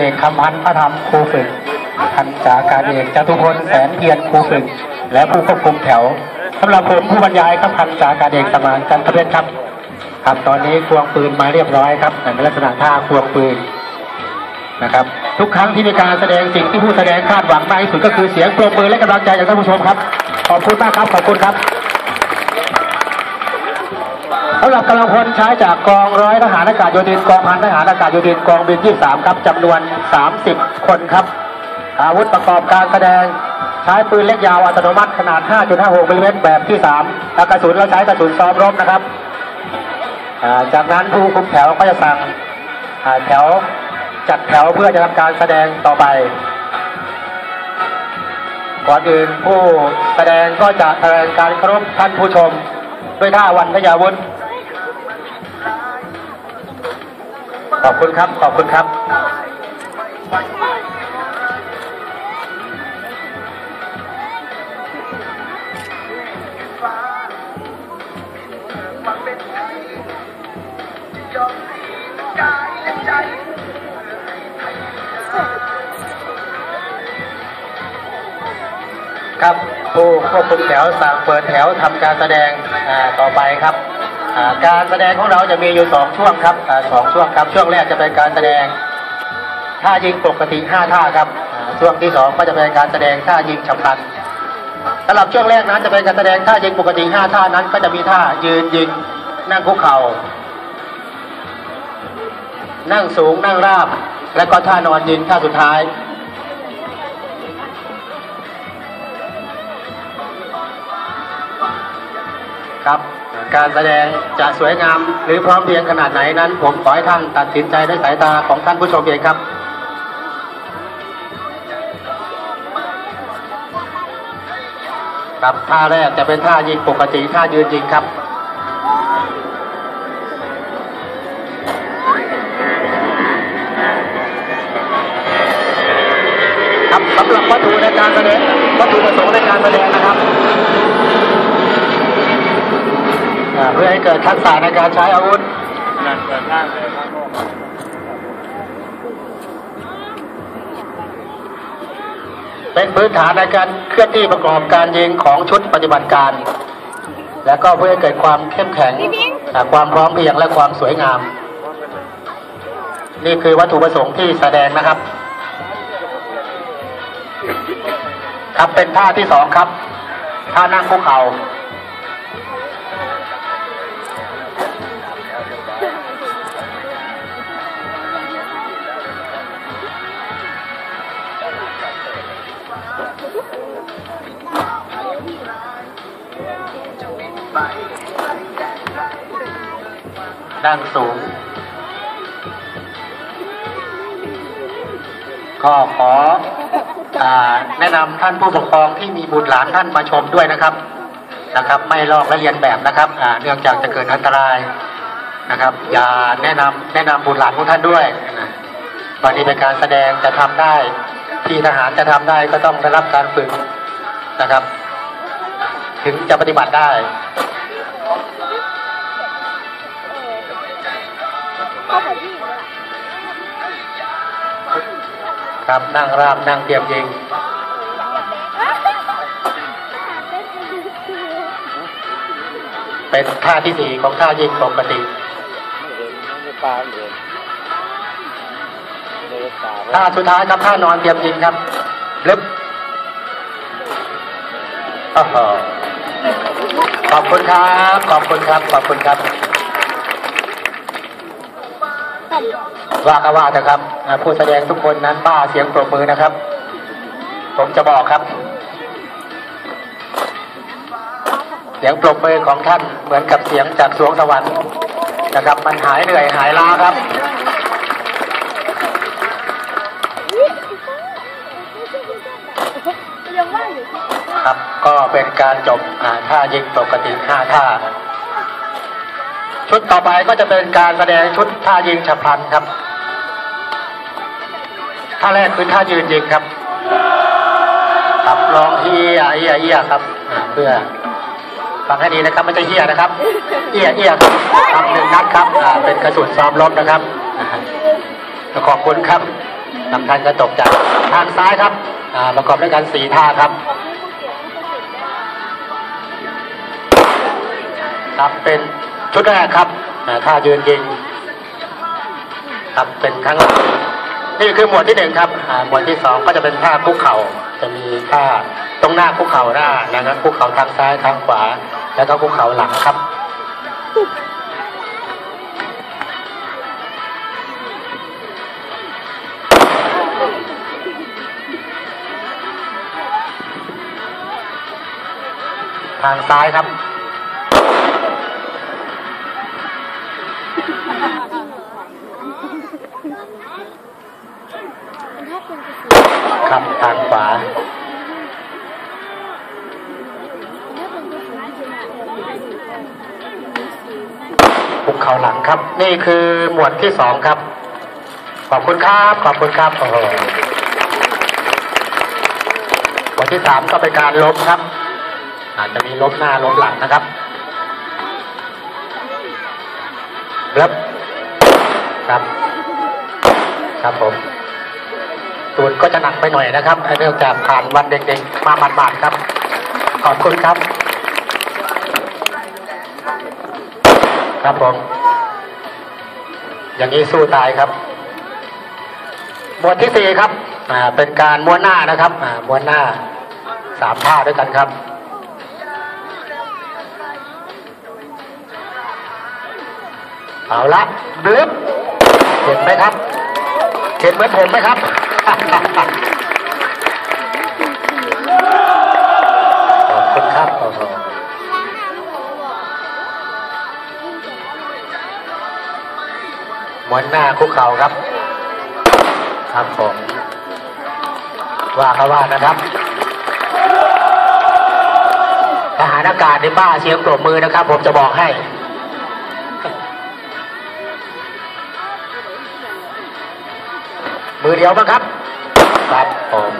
เอกคำพันธ์พระธรรมครูฝึกพันจาการเอกจตุพลแสนเพียรครูฝึก และผู้ควบคุมแถวสำหรับผมผู้บรรยายครับพันจาการเอกสมานจันทเวชรครับ ครับตอนนี้ควงปืนมาเรียบร้อยครับในลักษณะท่าควงปืนนะครับ ทุกครั้งที่มีการแสดงสิ่งที่ผู้แสดงคาดหวังมากที่สุดก็คือเสียงปรบมือและกำลังใจจากท่านผู้ชมครับ ขอบคุณมากครับขอบคุณครับ สำหรับกำลังพลใช้จากกองร้อยทหารอากาศโยธินกองพันทหารอากาศโยธินกองบิน23ครับจำนวน 30 คนครับ อาวุธประกอบการแสดงใช้ปืนเล็กยาวอัตโนมัติขนาด 5.56มิลลิเมตรแบบที่ 3 และกระสุนเราใช้กระสุนซ้อมรบนะครับาจากนั้นผู้คุมแถวก็จะสั่งแถวจัดแถวเพื่อจะทำการแสดงต่อไปก่อนอื่นผู้แสดงก็จะแสดงการเคารพท่านผู้ชม ด้วยท่าวันพยาวุธ ขอบคุณครับ ขอบคุณครับ ครับผู้ควบคุมแถวสั่งเปิดแถวทำการแสดงต่อไปครับ การแสดงของเราจะมีอยู่สองช่วงครับอสองช่วงครับ ช่วงแรกจะเป็นการแสดงท่ายิงปกติห้าท่าครับ ช่วงที่สองก็จะเป็นการแสดงท่ายิงฉับพลันสำหรับช่วงแรกนั้นจะเป็นการแสดงท่ายิงปกติห้าท่านั้น ก็จะมีท่ายืนยิงนั่งคุกเข่า นั่งสูงนั่งราบ และก็ท่านอนยิงท่าสุดท้ายครับ การแสดงจะสวยงามหรือพร้อมเพียงขนาดไหนนั้น ผมขอให้ท่านตัดสินใจด้วยสายตาของท่านผู้ชมเองครับครับท่าแรกจะเป็นท่ายิงปกติท่ายืนยิงครับครับสำหรับวัตถุในการแสดงวัตถุประสงค์ในการแสดงนะครับ เพื่อให้เกิดทักษะในการใช้อาวุธเป็นพื้นฐานในการเคลื่อนที่ประกอบการยิงของชุดปฏิบัติการ และก็เพื่อให้เกิดความเข้มแข็งอ่าความพร้อมเพรียงและความสวยงาม นี่คือวัตถุประสงค์ที่แสดงนะครับ ครับเป็นท่าที่สองครับ ท่านั่งคุกเข่า นั่งสูง ก็ขออาแนะนำท่านผู้ปกครองที่มีบุตรหลานท่านมาชมด้วยนะครับ นะครับ ไม่ลอกและเรียนแบบนะครับอ่าเนื่องจากจะเกิดอันตรายนะครับ อย่าแนะนำแนะนำบุตรหลานของท่านด้วยนะบางทีเป็นการแสดงจะทำได้ ที่ทหารจะทำได้ก็ต้องได้รับการฝึกนะครับ ถึงจะปฏิบัติได้ครับนั่งราบนั่งเตรียมยิงเป็นท่าที่สี่ของท่ายิงปกติท่าสุดท้ายครับท่านอนเตรียมยิงครับลึบอ้โห ขอบคุณครับ ขอบคุณครับ ขอบคุณครับ ว่าก็ว่าเถอะครับผู้แสดงทุกคนนั้นบ้าเสียงปรบมือนะครับ ผมจะบอกครับ เสียงปรบมือของท่านเหมือนกับเสียงจากสวงสวรรค์นะครับ มันหายเหนื่อยหายล้าครับ ครับ ก็เป็นการจบอ่าท่ายิงปกติห้าท่า ชุดต่อไปก็จะเป็นการแสดงชุดท่ายิงฉับพลันครับท่าแรกคือท่ายืนยิงครับครับลองเอียเอียเอียครับเพื่อฟังให้ดีนะครับไม่ใช่เอียนะครับ เอียเอียครับหนึ่งนัดครับเป็นกระสุนซ้อมรบนะครับอ่าขอบคุณครับนำท่านก็จบจากทางซ้ายครับประกอบด้วยกันสี่ท่าครับ ครับเป็นชุดแรกครับอ่าท่ายืนยิงครับเป็นครั้งนี่คือหมวดที่หนึ่งครับหมวดที่สองก็จะเป็นท่าคุกเข่าจะมีท่าตรงหน้าคุกเข่าหน้านะครับคุกเข่าทางซ้ายทางขวา แล้วก็คุกเข่าหลังครับทางซ้ายครับ ครับทางขวาภูเขาหลังครับ นี่คือหมวดที่สองครับ ขอบคุณครับ ขอบคุณครับโอ้โหหมวดที่สามก็เป็นการล้มครับ อาจจะมีล้มหน้าล้มหลังนะครับครับ ครับ ครับผม ตูนก็จะหนักไปหน่อยนะครับเนื่องจากผ่านวันเด็กๆมาหมาดๆครับ ขอบคุณครับ ครับผมอย่างนี้สู้ตายครับหมวดที่สี่ครับเป็นการม้วนหน้านะครับม้วนหน้าสามท่าด้วยกันครับเอาละบลึบเห็นไหมครับ เห็นเหมือนผมไหมครับ ขอบคุณครับโอ้โหมวนหน้าคุกเข่าครับ ครับผมว่าเขาว่านะครับทหารอากาศในบ้าเสียงปรบมือนะครับ ผมจะบอกให้ มือเดียวบ้างครับ ครับผม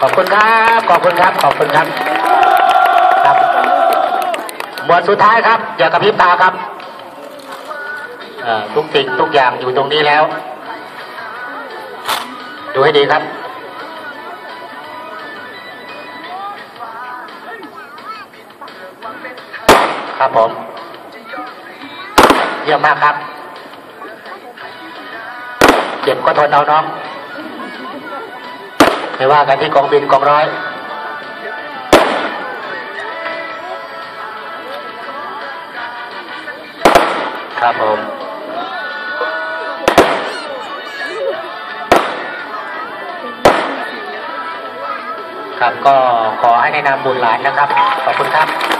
ขอบคุณครับ ขอบคุณครับ ขอบคุณครับ ครับหมวดสุดท้ายครับ อย่ากระพริบตาครับอ่อทุกสิ่งทุกอย่างอยู่ตรงนี้แล้ว ดูให้ดีครับครับผม เยี่ยมมากครับ จ็บก็ทนเอาน้องไม่ว่ากันที่กองบินกองร้อยครับผมครับก็ขอให้ในนามบุญหลานนะครับ ขอบคุณครับ